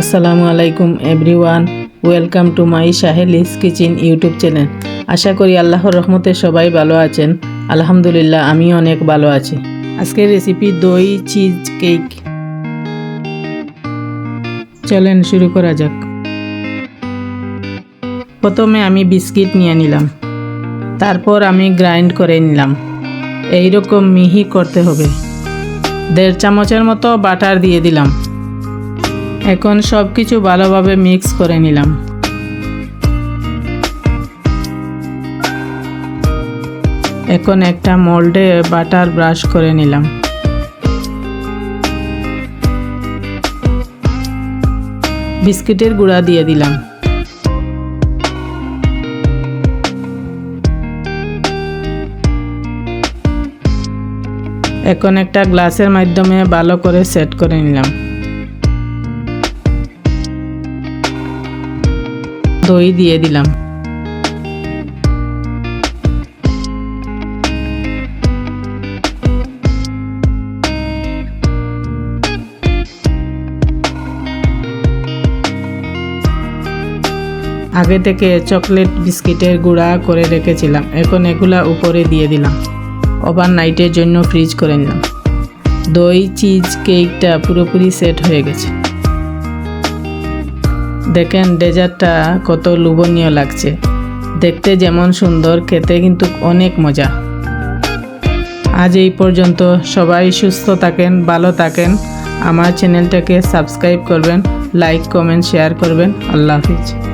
আসসালামু আলাইকুম everyone, welcome to my Saheli's kitchen YouTube channel. আশা করি আল্লাহর রহমতে সবাই ভালো আছেন। আলহামদুলিল্লাহ আমি অনেক ভালো আছি। আজকের রেসিপি দই চিজ কেক চলেন শুরু করা যাক। প্রথমে আমি বিস্কিট নিয়ে নিলাম। তারপর আমি গ্রাইন্ড করে নিলাম। এই রকম মিহি করতে হবে। দেড় চামচের মতো বাটার দিয়ে দিলাম। এখন সব কিছু ভালোভাবে মিক্স করে নিলাম। এখন একটা মোল্ডে বাটার ব্রাশ করে নিলাম। বিস্কিটের গুঁড়া দিয়ে দিলাম। এখন একটা গ্লাসের মাধ্যমে ভালো করে সেট করে নিলাম। দই দিয়ে দিলাম। আগে থেকে চকলেট বিস্কিটের গুঁড়া করে রেখেছিলাম। এখন এগুলা উপরে দিয়ে দিলাম। ওভার নাইটের জন্য ফ্রিজ করে নিলাম। দই, চিজ, কেকটা পুরোপুরি সেট হয়ে গেছে। দেখেন ডেজার্টটা কত লোভনীয় লাগছে। দেখতে যেমন সুন্দর, খেতে কিন্তু অনেক মজা। আজ এই পর্যন্ত, সবাই সুস্থ থাকেন, ভালো থাকেন। আমার চ্যানেলটাকে সাবস্ক্রাইব করবেন, লাইক, কমেন্ট, শেয়ার করবেন। আল্লাহ হাফিজ।